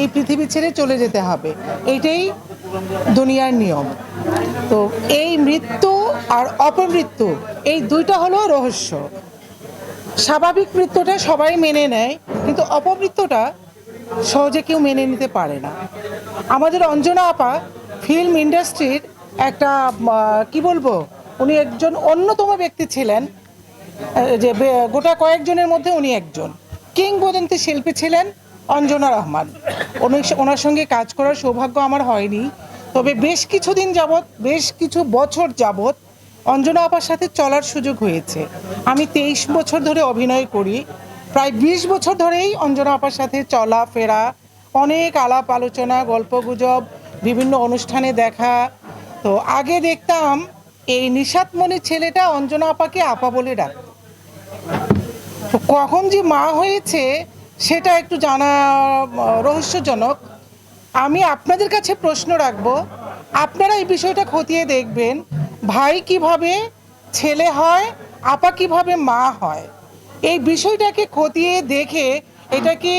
এই পৃথিবী ছেড়ে চলে যেতে হবে। এইটাই দুনিয়ার নিয়ম। তো এই মৃত্যু আর অপমৃত্যু, এই দুইটা হলো রহস্য। স্বাভাবিক মৃত্যুটা সবাই মেনে নেয়, কিন্তু অপমৃত্যুটা সহজে কেউ মেনে নিতে পারে না। আমাদের অঞ্জনা আপা ফিল্ম ইন্ডাস্ট্রির একটা কি বলব, উনি একজন অন্যতম ব্যক্তি ছিলেন যে গোটা কয়েকজনের মধ্যে উনি একজন। কিংবদন্তি শিল্পী ছিলেন অঞ্জনা রহমান। ওনার সঙ্গে কাজ করার সৌভাগ্য আমার হয়নি। তবে বেশ কিছুদিন যাবৎ, বেশ কিছু বছর যাবৎ অঞ্জনা আপার সাথে চলার সুযোগ হয়েছে। আমি তেইশ বছর ধরে অভিনয় করি। প্রায় বিশ বছর ধরেই অঞ্জনা আপার সাথে চলা, ফেরা, অনেক আলাপ আলোচনা গল্পগুজব বিভিন্ন অনুষ্ঠানে দেখা। তো আগে দেখতাম এই নিশাতমণির ছেলেটা অঞ্জনা আপাকে আপা বলে ডাকত। কখন যে মা হয়েছে সেটা একটু জানা রহস্যজনক। আমি আপনাদের কাছে প্রশ্ন রাখব, আপনারা এই বিষয়টা খতিয়ে দেখবেন, ভাই কীভাবে ছেলে হয়, আপা কীভাবে মা হয়। এই বিষয়টাকে খতিয়ে দেখে এটা কি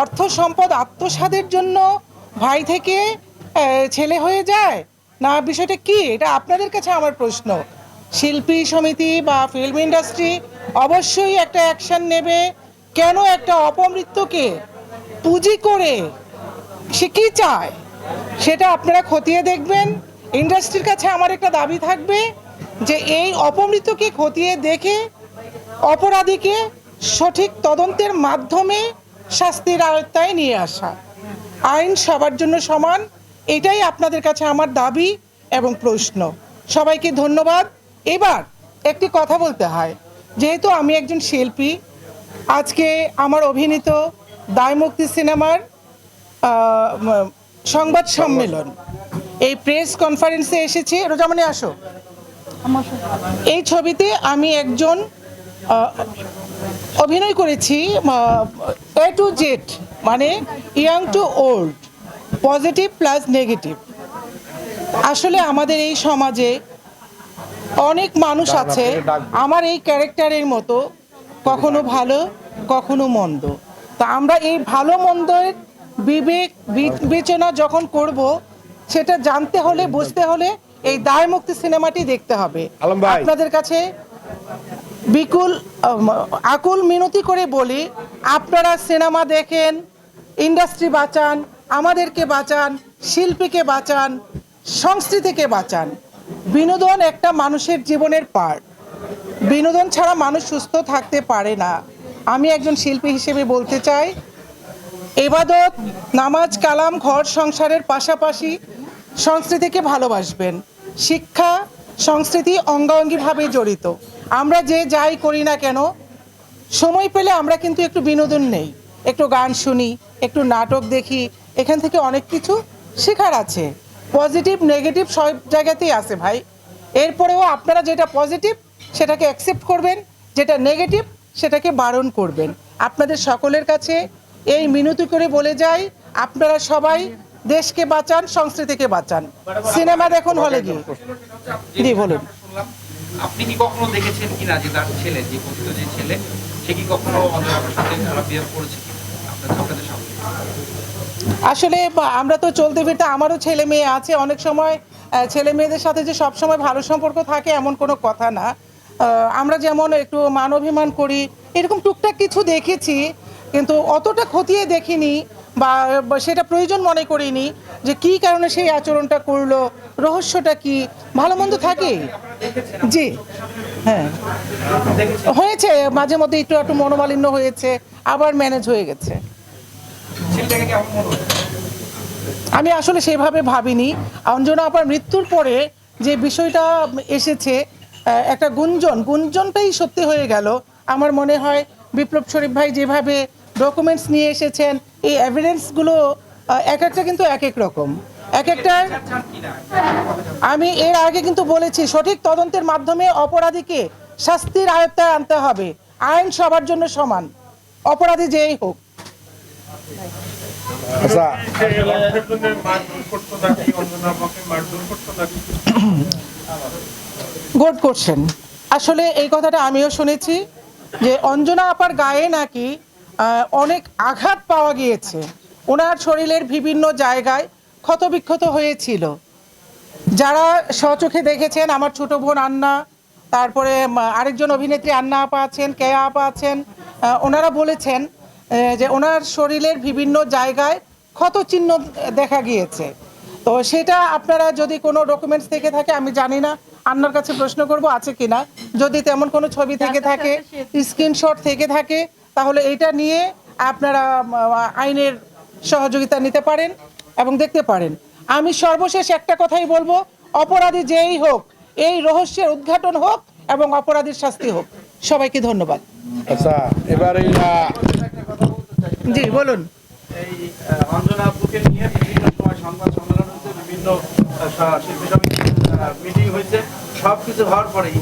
অর্থ সম্পদ আত্মসাদের জন্য ভাই থেকে ছেলে হয়ে যায়? না, বিষয়টা কি? এটা আপনাদের কাছে আমার প্রশ্ন। শিল্পী সমিতি বা ফিল্ম ইন্ডাস্ট্রি অবশ্যই একটা অ্যাকশন নেবে কেন একটা অপমৃত্যুকে পুঁজি করে? সে কি চায়? সেটা আপনারা খতিয়ে দেখবেন। ইন্ডাস্ট্রির কাছে আমার একটা দাবি থাকবে যে এই অপমৃত্যুকে খতিয়ে দেখে অপরাধীকে সঠিক তদন্তের মাধ্যমে শাস্তির আওতায় নিয়ে আসা। আইন সবার জন্য সমান, এটাই আপনাদের কাছে আমার দাবি এবং প্রশ্ন। সবাইকে ধন্যবাদ। এবার একটি কথা বলতে হয়। যেহেতু আমি একজন শিল্পী আজকে আমার অভিনীত দায়মুক্তি সিনেমার সংবাদ সম্মেলন। এই প্রেস কনফারেন্সে এসেছি। রোজামণি আসো। এই ছবিতে আমি একজন অভিনয় করেছি এ টু জেড মানে young to old positive plus negative. আসলে আমাদের এই সমাজে অনেক মানুষ আছে। আমার এই ক্যারেক্টারের মতো কখনো ভালো কখনো মন্দ। তা আমরা এই ভালো মন্দের বিবেক বিবেচনা যখন করব সেটা জানতে হলে বুঝতে হলে এই দায় মুক্তি সিনেমাটি দেখতে হবে। আপনাদের কাছে বিকুল আকুল মিনতি করে বলি আপনারা সিনেমা দেখেন ইন্ডাস্ট্রি বাঁচান আমাদেরকে বাঁচান শিল্পীকে বাঁচান সংস্কৃতিকে বাঁচান। বিনোদন একটা মানুষের জীবনের পার্ট বিনোদন ছাড়া মানুষ সুস্থ থাকতে পারে না। আমি একজন শিল্পী হিসেবে বলতে চাই, এবাদত, নামাজ, কালাম, ঘর সংসারের পাশাপাশি সংস্কৃতিকে ভালোবাসবেন। শিক্ষা, সংস্কৃতি অঙ্গাঙ্গিভাবে জড়িত। আমরা যে যাই করি না কেন, সময় পেলে আমরা কিন্তু একটু বিনোদন নেই। একটু গান শুনি, একটু নাটক দেখি, এখান থেকে অনেক কিছু শেখার আছে। পজিটিভ, নেগেটিভ সব জায়গাতেই আছে ভাই। এরপরেও আপনারা যেটা পজিটিভ সেটাকে অ্যাকসেপ্ট করবেন যেটা নেগেটিভ সেটাকে বারণ করবেন। আপনাদের সকলের কাছে এই মিনতি করে বলে যাই আপনারা সবাই দেশকে বাঁচান সংস্কৃতিকে বাঁচান। সিনেমা দেখুন হলে গিয়ে। জি বলুন। আপনি কি কখনো দেখেছেন কিনা যে তার ছেলে যে কথিত যে ছেলে সে কি কখনো সাথে খারাপ বিহেভ করেছে আসলে আমরা তো চলতে ফিরতে আমারও ছেলে মেয়ে আছে। অনেক সময় ছেলে মেয়েদের সাথে যে সব সময় ভালো সম্পর্ক থাকে এমন কোনো কথা না। আমরা যেমন একটু মান অভিমান করি, এরকম টুকটাক কিছু দেখেছি, কিন্তু অতটা খতিয়ে দেখিনি বা সেটা প্রয়োজন মনে করিনি যে কি কারণে সেই আচরণটা করল, রহস্যটা কি, ভালো মন্দ থাকে? জি হ্যাঁ। হয়েছে, মাঝে মধ্যে একটু একটু মনোমালিন্য হয়েছে, আবার ম্যানেজ হয়ে গেছে। আমি আসলে সেভাবে ভাবিনি। অঞ্জনা আপার মৃত্যুর পরে যে বিষয়টা এসেছে একটা গুঞ্জন। গুঞ্জনটাই সত্যি হয়ে গেল। আমার মনে হয় বিপ্লব শরীফ ভাই যেভাবে ডকুমেন্টস নিয়ে এসেছেন এই এভিডেন্সগুলো এক একটা কিন্তু এক এক রকম। এক একটা আমি এর আগে কিন্তু বলেছি সঠিক তদন্তের মাধ্যমে অপরাধীকে শাস্তির আয়ত্তায় আনতে হবে। আইন সবার জন্য সমান। অপরাধী যেই হোক। আচ্ছা। গোড করছেন। আসলে এই কথাটা আমিও শুনেছি যে অঞ্জনা আপার গায়ে নাকি অনেক আঘাত পাওয়া গিয়েছে। ওনার শরীরের বিভিন্ন জায়গায় ক্ষতবিক্ষত হয়েছিল। যারা স্বচোখে দেখেছেন, আমার ছোট বোন আন্না, তারপরে আরেকজন অভিনেত্রী আন্না আপা আছেন, কেয়া আপা আছেন ওনারা বলেছেন যে ওনার শরীরের বিভিন্ন জায়গায় ক্ষত চিহ্ন দেখা গিয়েছে। তো সেটা আপনারা যদি কোনো ডকুমেন্টস থেকে থাকে আমি জানি না আন্নার কাছে প্রশ্ন করব আছে কিনা যদি তেমন কোনো ছবি থেকে থাকে স্ক্রিনশট থেকে থাকে তাহলে এটা নিয়ে আপনারা আইনের সহযোগিতা নিতে পারেন এবং দেখতে পারেন। আমি সর্বশেষ একটা কথাই বলব অপরাধী যেই হোক এই রহস্যের উদ্ঘাটন হোক এবং অপরাধীর শাস্তি হোক। সবাইকে ধন্যবাদ। আচ্ছা এবার জি বলুন। এই অঞ্জনা আপুকে নিয়ে বিভিন্ন সময় সংবাদ বিভিন্ন মিটিং হয়েছে সব কিছু হওয়ার পরেই